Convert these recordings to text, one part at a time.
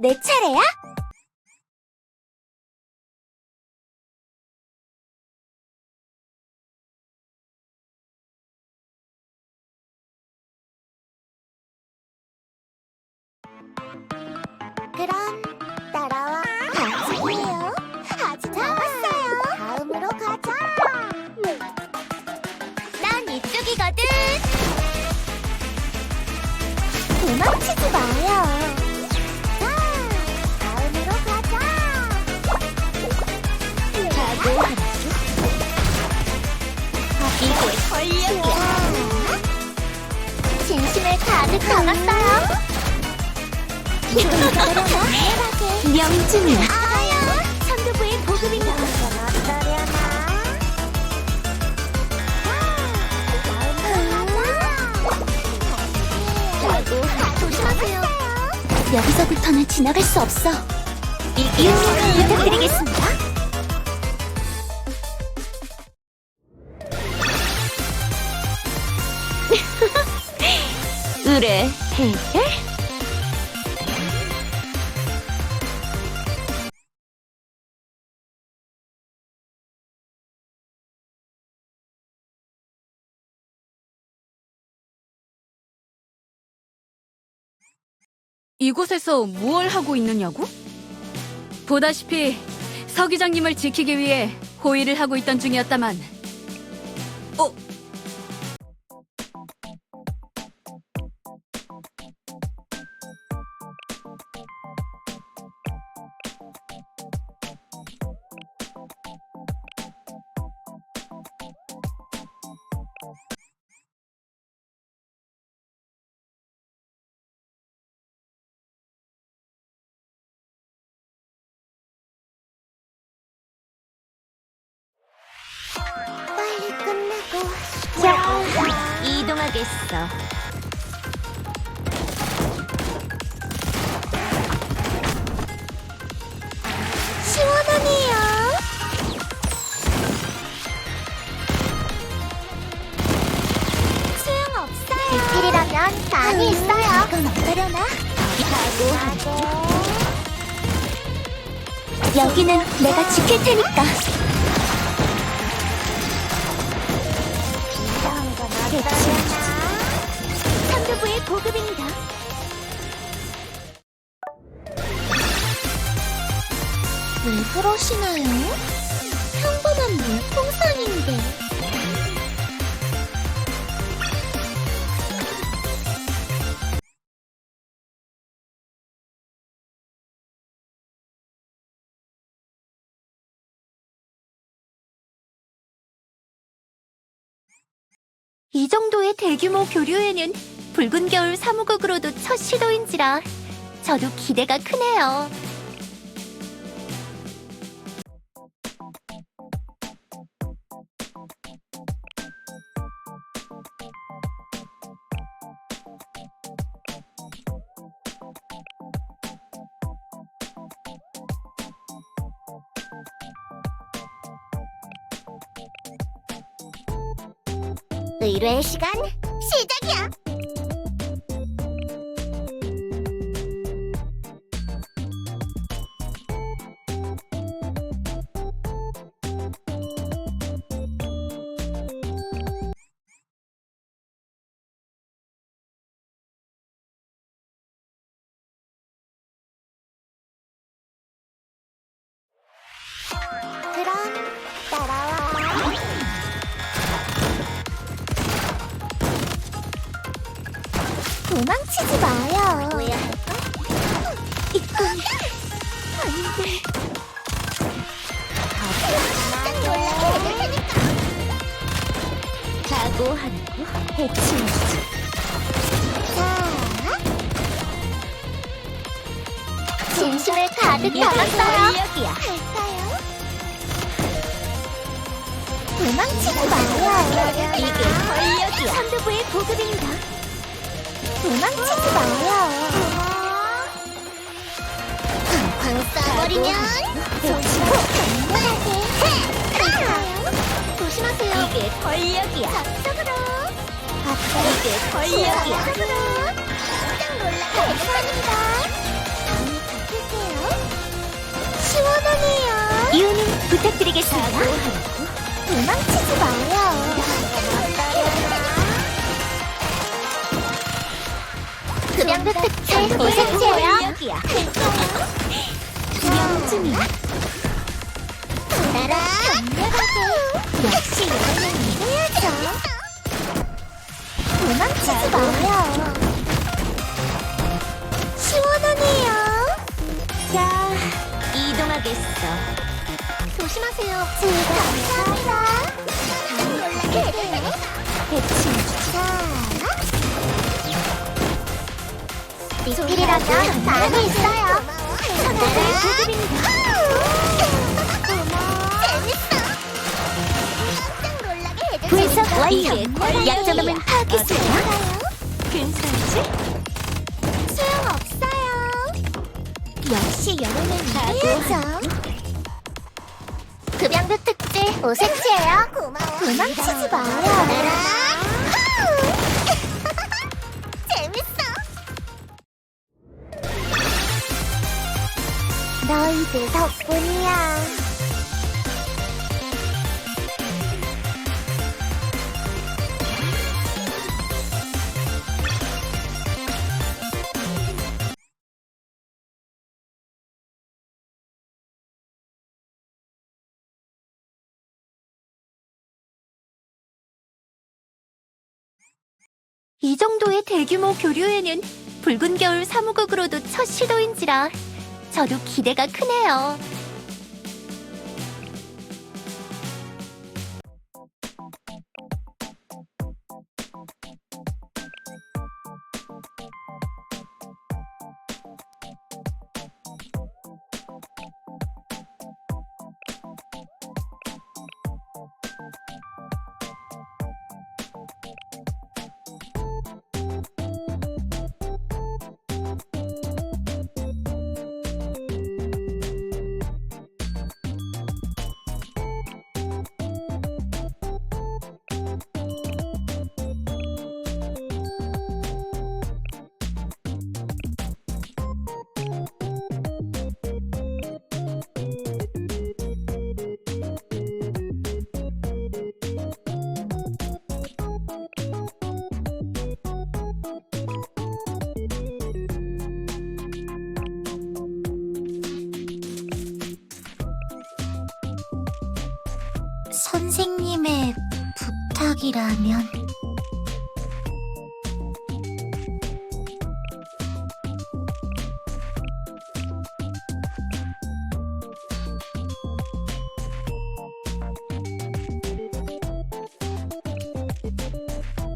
내 차례야? 그럼 따라와. 아직이에요. 아직 남았어요. 다음으로 가자. 난 이쪽이거든. 도망치지 마 이게 권력이야. 진심을 가득 담았어요. 명중이야. 아야. 여기서부터는 지나갈 수 없어. 이기용을 부탁드리겠습니다. 의뢰 해결? 이곳에서 무얼 하고 있느냐고? 보다시피 서 기장님을 지키기 위해 호의를 하고 있던 중이었다만 자 이동하겠어 시원하네요. 소용없어요. 비필이라면 많이 있어요. 이건 어떠려나? 가고 여기는 내가 지킬 테니까. 그러시나요? 평범한 물풍선인데. 이 정도의 대규모 교류에는 붉은 겨울 사무국으로도 첫 시도인지라 저도 기대가 크네요. 의뢰 시간 시작이야. 도망치지 마요. 뭐야 할까? 이건 아닌데. 깜짝 놀라게 해줄 테니까. 각오하라고 해치우지. 자, 진심을 가득 담았어요. 권력이야 할까요? 도망치지 마요. 이게 권력이야 선두부의 보급입니다. 도망치지 마요. 쾅쾅 쏴버리면 조심하세요 이게 권력이야. 앞쪽으로. 이게 권력이야. 깜짝 놀라게 해보겠습니다. 시원하네요. 이유는 부탁드리겠습니다. 도망치지 마요. 특집 오색채예요. 명중이야. 나라 역시. 도망치지 마요. 시원하네요. 자, 이동하겠어. 조심하세요. 감사합니다. 다음 연락해. 대충 자. 리필이라면 많이 있어요. 분석 완료. 약점은 파악했어요. 괜찮지? 소용없어요. 역시 여름은 이래야죠. 급양도 특집 오색채예요. 고마워. 도망치지 마요. 너희들 덕분이야. 이 정도의 대규모 교류회는 붉은 겨울 사무국으로도 첫 시도인지라 저도 기대가 크네요. 선생님의 부탁이라면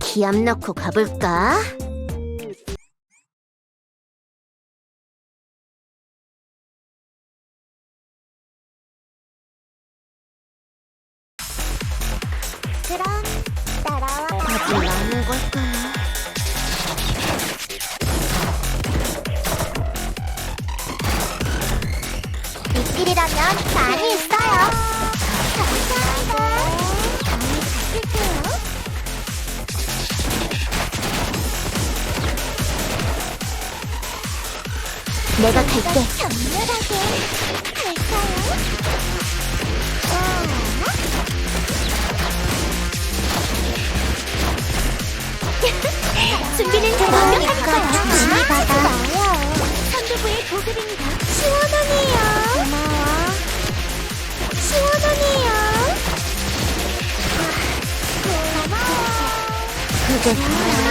기합 넣고 가볼까? 많은 같을게요. 내가 갈게. 격렬하게 갈까요? 준비는 잘 완벽하니까요. 조심히 받아. 선두부의 보급입니다. 시원하네요. 고마워. 시원하네요. 그게 다야.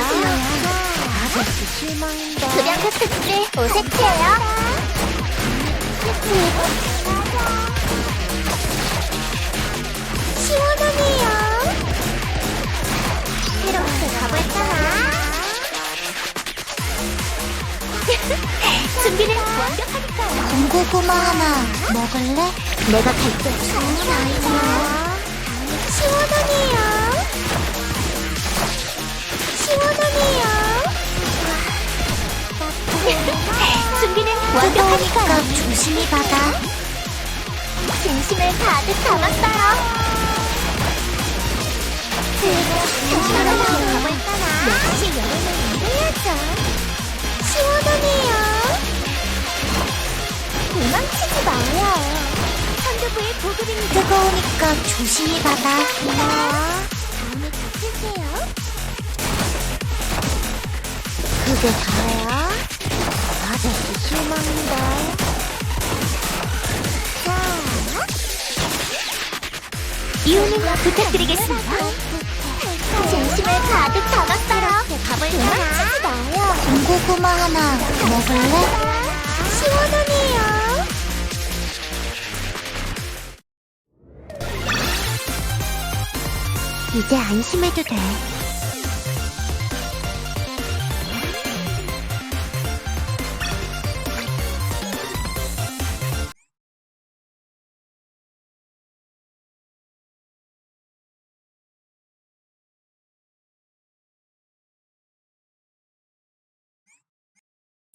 아저씨 실망인데. 급양도 특집 오색채예요. 시원하네요. 이렇게 가볼까나? 준비는 완벽하니까요. 군고구마 하나 먹을래? 내가 갈게. 좋은 아이디어. 시원하네요. 시원하네요. 준비는 완벽하니까 조심히 받아. 진심을 가득 담았어요. 역시. 도망치지 마요. 선두부의 보급입니다. 뜨거우니까 조심히 받아. 고마워. 다음에 닥칠게요. 그게 다야? 아저씨 실망인데. 자, 이유는 부탁드리겠습니다. 진심을 가득 담았어요. 도망치지 마요. 군고구마 하나 먹을래? 시원하네요. 이제 안심해도 돼.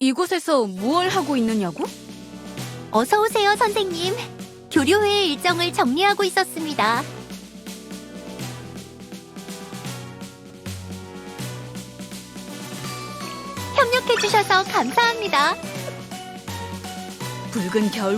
이곳에서 무얼 하고 있느냐고? 어서 오세요, 선생님. 교류회 일정을 정리하고 있었습니다. 협력해 주셔서 감사합니다. 붉은 겨울